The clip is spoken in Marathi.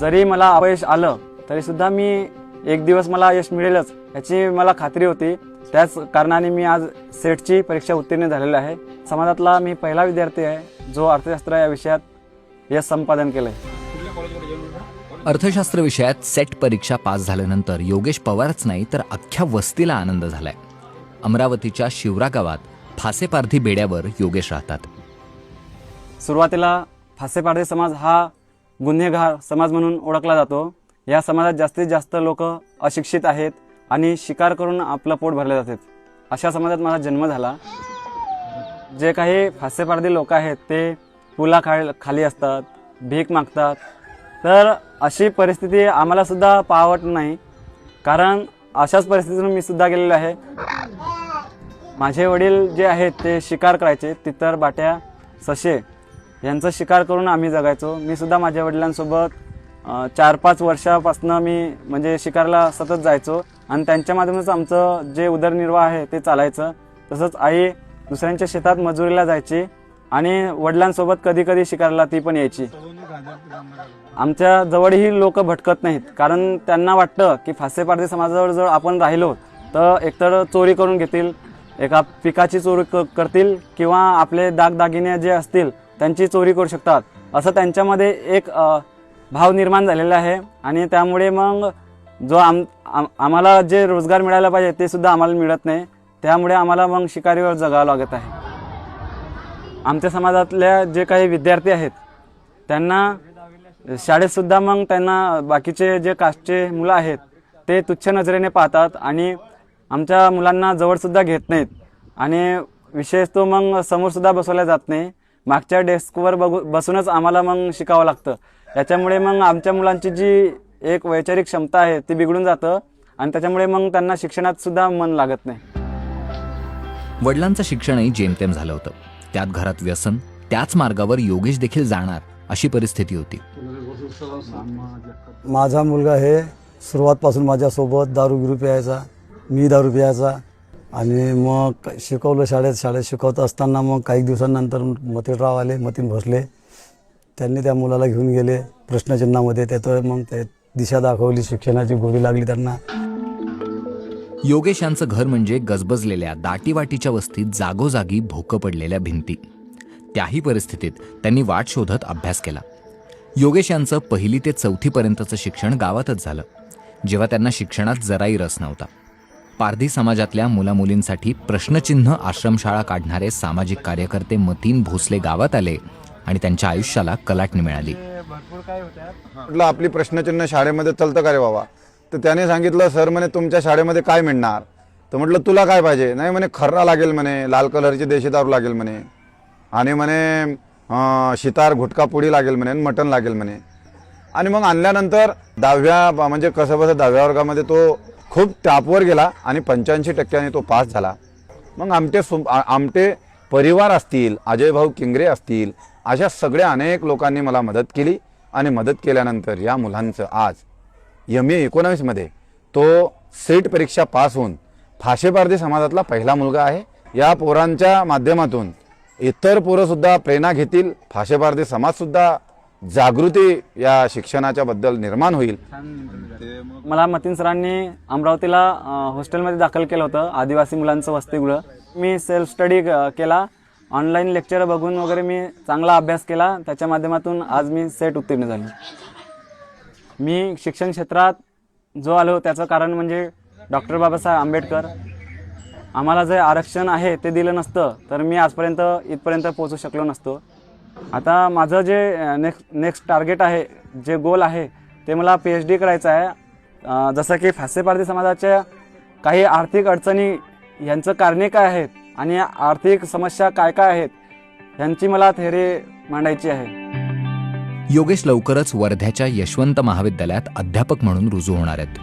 जरी मला अपयश आलं तरी सुद्धा मी एक दिवस मला यश मिळेलच याची मला खात्री होती. त्याच कारणाने मी आज सेटची परीक्षा उत्तीर्ण झालेली आहे. समाजातला मी पहिला विद्यार्थी आहे जो अर्थशास्त्र या विषयात यश संपादन केलं आहे अर्थशास्त्र विषयात सेट परीक्षा पास झाल्यानंतर योगेश पवारच नाही तर अख्ख्या वस्तीला आनंद झालाय. अमरावतीच्या शिवरा गावात फासेपारधी बेड्यावर योगेश राहतात. सुरुवातीला फासेपारधी समाज हा गुन्हेगार समाज म्हणून ओळखला जातो. या समाजात जास्तीत जास्त लोक अशिक्षित आहेत आणि शिकार करून आपलं पोट भरले जातात. अशा समाजात माझा जन्म झाला. जे काही फासेपारदी लोक आहेत ते पुला खाल खाली असतात भीक मागतात. तर अशी परिस्थिती आम्हाला सुद्धा पावत नाही. कारण अशाच परिस्थितीतून मी सुद्धा गेलेलो आहे. माझे वडील जे आहेत ते शिकार करायचे. तितर बाट्या ससे यांचा शिकार करून आम्ही जगायचो. मी सुद्धा माझ्या वडिलांसोबत चार पाच वर्षापासून मी म्हणजे शिकारला सतत जायचो. आणि त्यांच्या माध्यमातच आमचं जे उदरनिर्वाह आहे ते चालायचं. तसंच आई दुसऱ्यांच्या शेतात मजुरीला जायची आणि वडिलांसोबत कधी कधी शिकारला ती पण यायची. आमच्या जवळही लोक भटकत नाहीत. कारण त्यांना वाटतं की फासेपारधी समाजाजवळ जर आपण राहिलो तर एकतर चोरी करून घेतील एका पिकाची चोरी क- करतील किंवा आपले दागदागिने जे असतील त्यांची चोरी करू शकतात. असं त्यांच्यामध्ये एक भाव निर्माण झालेला आहे आणि त्यामुळे मग जो आम आम- आम्हाला जे रोजगार मिळायला पाहिजे ते सुद्धा आम्हाला मिळत नाही. त्यामुळे आम्हाला मग शिकारीवर जगावं लागत आहे. आमच्या समाजातल्या जे काही विद्यार्थी आहेत त्यांना शाळेतसुद्धा मग त्यांना बाकीचे जे कास्टचे मुलं आहेत ते तुच्छ नजरेने पाहतात आणि आमच्या मुलांना जवळसुद्धा घेत नाहीत. आणि विशेषतः मग समोरसुद्धा बसवल्या जात नाही. मागच्या डेस्कवर बघू बसूनच आम्हाला मग शिकावं लागतं. याच्यामुळे मग आमच्या मुलांची जी एक वैचारिक क्षमता आहे ती बिघडून जातं आणि त्याच्यामुळे मग त्यांना शिक्षणात सुद्धा मन लागत नाही. वडिलांचं शिक्षणही जेमतेम झालं होतं. त्यात घरात व्यसन त्याच मार्गावर योगेश देखील जाणार अशी परिस्थिती होती. माझा मुलगा हे सुरुवातपासून माझ्यासोबत दारू बिरू प्यायचा मी दारू प्यायचा. आणि मग शिकवलं शाळेत शाळेत शिकवत असताना मग काही दिवसांनंतर मतीनराव आले मतीन भोसले. त्यांनी त्या मुलाला घेऊन गेले प्रश्नचिन्हामध्ये. त्याचं मग ते दिशा दाखवली शिक्षणाची गोडी लागली त्यांना. योगेश यांचं घर म्हणजे गजबजलेल्या दाटीवाटीच्या वस्तीत जागोजागी भोकं पडलेल्या भिंती. त्याही परिस्थितीत त्यांनी वाट शोधत अभ्यास केला. योगेश यांचं पहिली ते चौथीपर्यंतचं शिक्षण गावातच झालं. जेव्हा त्यांना शिक्षणात जराही रस नव्हता. पारधी समाजातल्या मुलामुलींसाठी प्रश्नचिन्ह आश्रमशाळा काढणारे सामाजिक कार्यकर्ते मतीन भोसले गावात आले आणि त्यांच्या आयुष्याला कलाटणी मिळाली. म्हटलं आपली प्रश्नचिन्ह शाळेमध्ये चालतं का रे बाबा? तर त्याने सांगितलं सर म्हणे तुमच्या शाळेमध्ये काय मिळणार? तर म्हटलं तुला काय पाहिजे? नाही म्हणे खर्रा लागेल म्हणे लाल कलरची देशी दारू लागेल म्हणे. आणि म्हणे शितार गुटखा पुडी लागेल म्हणे आणि मटण लागेल म्हणे. आणि मग आणल्यानंतर दहाव्या म्हणजे कसं बसं दहाव्या वर्गामध्ये तो खूप टॅपवर गेला आणि पंच्याऐंशी टक्क्याने तो पास झाला. मग आमटे सु- आमटे परिवार असतील अजय भाऊ किंगरे असतील अशा सगळ्या अनेक लोकांनी मला मदत केली आणि मदत केल्यानंतर या मुलांचं आज एम ए एकोणावीसमध्ये तो सेट परीक्षा पास होऊन फाशेपारधी समाजातला पहिला मुलगा आहे. या पोरांच्या माध्यमातून इतर पोरंसुद्धा प्रेरणा घेतील फाशेपारधी समाजसुद्धा जागृती या शिक्षणाच्या बद्दल निर्माण होईल. मला मतीन सरांनी अमरावतीला हॉस्टेलमध्ये दाखल केलं होतं आदिवासी मुलांचं वसतिगृह. मी सेल्फ स्टडी केला. ऑनलाईन लेक्चर बघून वगैरे मी चांगला अभ्यास केला. त्याच्या माध्यमातून आज मी सेट उत्तीर्ण झालो. मी शिक्षण क्षेत्रात जो आलो त्याचं कारण म्हणजे डॉक्टर बाबासाहेब आंबेडकर. आम्हाला जे आरक्षण आहे ते दिलं नसतं तर मी आजपर्यंत इथपर्यंत पोहोचू शकलो नसतो. आता माझं जे नेक्स्ट नेक्स्ट टार्गेट आहे जे गोल आहे ते मला पी एच डी करायचं आहे. जसं की फासेपारधी समाजाच्या काही आर्थिक अडचणी यांचं कारणे काय आहेत आणि आर्थिक समस्या काय काय आहेत यांची मला थेरी मांडायची आहे. योगेश लवकरच वर्ध्याच्या यशवंत महाविद्यालयात अध्यापक म्हणून रुजू होणार आहेत.